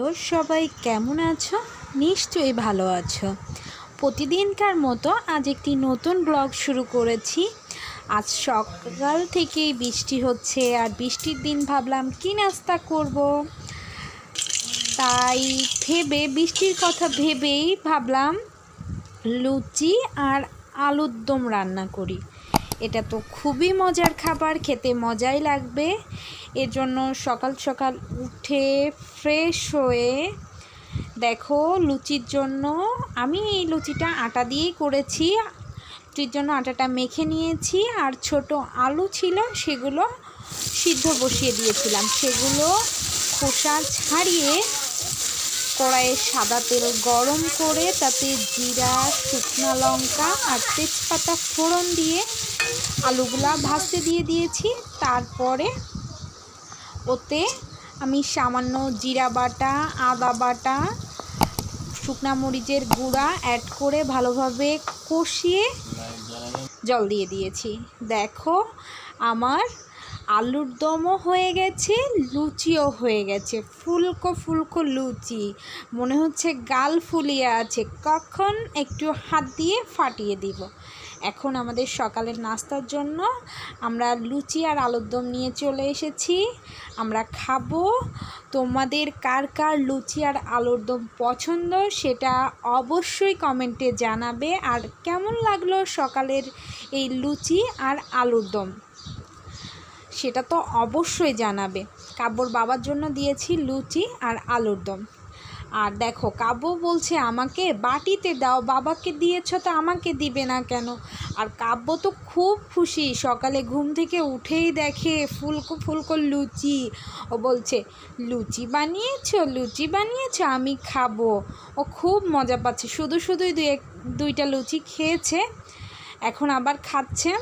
তো সবাই কেমন আছো? নিশ্চয়ই ভালো আছো। প্রতিদিনকার মতো আজ একটি নতুন ব্লগ শুরু করেছি। আজ সকাল থেকেই বৃষ্টি হচ্ছে আর বৃষ্টির দিন ভাবলাম কি নাস্তা করব? তাই ভেবে, বৃষ্টির কথা ভেবেই ভাবলাম লুচি আর আলুর দম রান্না করি। এটা তো খুবই মজার খাবার, খেতে মজাই লাগবে। এর জন্য সকাল সকাল উঠে ফ্রেশ হয়ে দেখো লুচির জন্য, আমি এই লুচিটা আটা দিয়েই করেছি। লুচির জন্য আটাটা মেখে নিয়েছি আর ছোট আলু ছিল সেগুলো সিদ্ধ বসিয়ে দিয়েছিলাম। সেগুলো খোসা ছাড়িয়ে কড়াইয়ে সাদা তেল গরম করে তাতে জিরা, শুকনো লঙ্কা আর তেজপাতা ফোড়ন দিয়ে আলুগুলা ভাজতে দিয়ে দিয়েছি। তারপরে ওতে আমি সামান্য জিরা বাটা, আদা বাটা, শুকনা মরিচের গুঁড়া অ্যাড করে ভালোভাবে কষিয়ে জল দিয়ে দিয়েছি। দেখো, আমার আলুর দমও হয়ে গেছে, লুচিও হয়ে গেছে। ফুলকো ফুলকো লুচি। মনে হচ্ছে গাল ফুলিয়ে আছে। কখন একটু হাত দিয়ে ফাটিয়ে দিব। এখন আমাদের সকালের নাস্তার জন্য আমরা লুচি আর আলুর দম নিয়ে চলে এসেছি। আমরা খাব। তোমাদের কার কার লুচি আর আলুর দম পছন্দ সেটা অবশ্যই কমেন্টে জানাবে। আর কেমন লাগল সকালের এই লুচি আর আলুর দম? সেটা তো অবশ্যই জানাবে। কাব্যর বাবার জন্য দিয়েছি লুচি আর আলুর দম। আর দেখো, কাব্য বলছে আমাকে, বাটিতে দাও, বাবাকে দিয়েছ তো আমাকে দিবে না কেন? আর কাব্য তো খুব খুশি, সকালে ঘুম থেকে উঠেই দেখে ফুলকো ফুলকো লুচি। ও বলছে, লুচি বানিয়েছো, লুচি বানিয়েছ, আমি খাব। ও খুব মজা পাচ্ছে, শুধু শুধুই দুই দুইটা লুচি খেয়েছে, এখন আবার খাচ্ছে।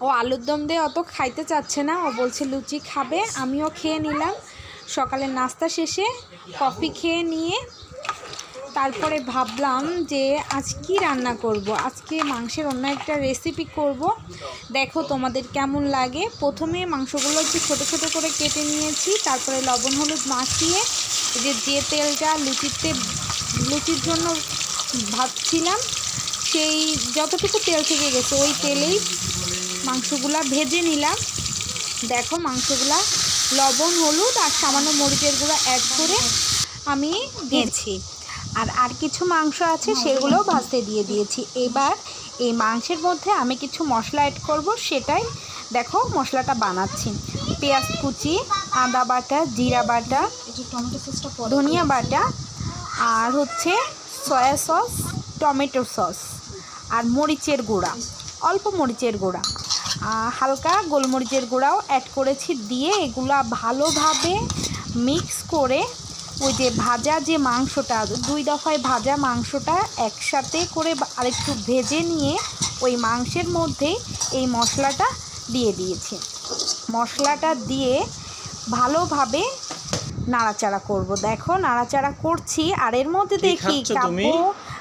ও আলুর দম দিয়ে অত খাইতে চাচ্ছে না। ও বলছে, লুচি খাবে। আমিও খেয়ে নিলাম। সকালে নাস্তা শেষে কফি খেয়ে নিয়ে তারপরে ভাবলাম যে, আজ কি রান্না করব? আজকে মাংসের অন্য একটা রেসিপি করব। দেখো তোমাদের কেমন লাগে। প্রথমে মাংসগুলো একটু ছোটো ছোটো করে কেটে নিয়েছি। তারপরে লবণ হলুদ মাখিয়ে যে যে তেলটা লুচিতে, লুচির জন্য ভাবছিলাম, সেই যতটুকু তেল থেকে গেছে, ওই তেলেই মাংসগুলা ভেজে নিলাম। দেখো মাংসগুলা লবণ, হলুদ আর সামান্য মরিচের গুঁড়া অ্যাড করে আমি দিয়েছি আর আর কিছু মাংস আছে সেগুলোও ভাজতে দিয়ে দিয়েছি। এবার এই মাংসের মধ্যে আমি কিছু মশলা অ্যাড করব, সেটাই দেখো মশলাটা বানাচ্ছি। পেঁয়াজ কুচি, আদা বাটা, জিরা বাটা, ধনিয়া বাটা আর হচ্ছে সয়া সস, টমেটো সস আর মরিচের গুঁড়া, অল্প মরিচের গুঁড়া। হালকা গোলমরিচের গুঁড়াও অ্যাড করেছি দিয়ে এগুলা ভালোভাবে মিক্স করে ওই যে ভাজা যে মাংসটা দুই দফায় ভাজা মাংসটা একসাথে করে আরেকটু ভেজে নিয়ে ওই মাংসের মধ্যে এই মশলাটা দিয়ে দিয়েছি মশলাটা দিয়ে ভালোভাবে নাড়াচাড়া করব দেখো নাড়াচাড়া করছি আর এর মধ্যে দেখি? কাব্য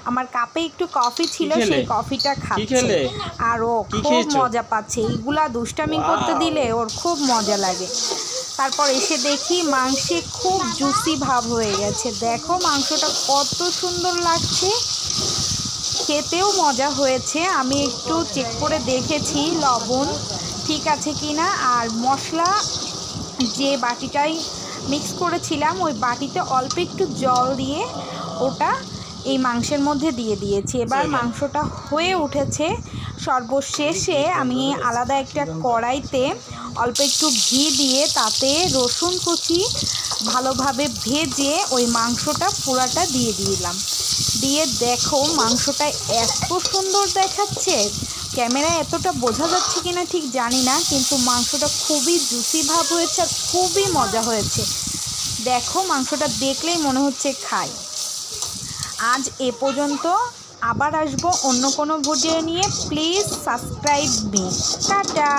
আমার কাপে একটু কফি ছিল সেই কফিটা খাচ্ছে। আর ও খুব মজা পাচ্ছে। এইগুলা দুষ্টামি করতে দিলে ওর খুব মজা লাগে। তারপর এসে দেখি মাংসে খুব জুসি ভাব হয়ে গেছে। দেখো মাংসটা কত সুন্দর লাগছে। খেতেও মজা হয়েছে। আমি একটু চেক করে দেখেছি লবণ ঠিক আছে কি না আর মশলা যে বাটিটাই মিক্স করেছিলাম ওই বাটিতে অল্প একটু জল দিয়ে ওটা এই মাংসের মধ্যে দিয়ে দিয়েছি। এবার মাংসটা হয়ে উঠেছে। সর্বশেষে আমি আলাদা একটা কড়াইতে অল্প একটু ঘি দিয়ে তাতে রসুন কুচি ভালোভাবে ভেজে ওই মাংসটা পুরাটা দিয়ে দিলাম। দিয়ে দেখো মাংসটা এত সুন্দর দেখাচ্ছে। ক্যামেরায় এতটা বোঝা যাচ্ছে কিনা ঠিক জানি না কিন্তু মাংসটা খুবই জুসি ভাব হয়েছে আর খুবই মজা হয়েছে। দেখো মাংসটা দেখলেই মনে হচ্ছে খাই। আজ এ পর্যন্ত। আবার আসব অন্য কোনো ভিডিও নিয়ে। Please subscribe me tata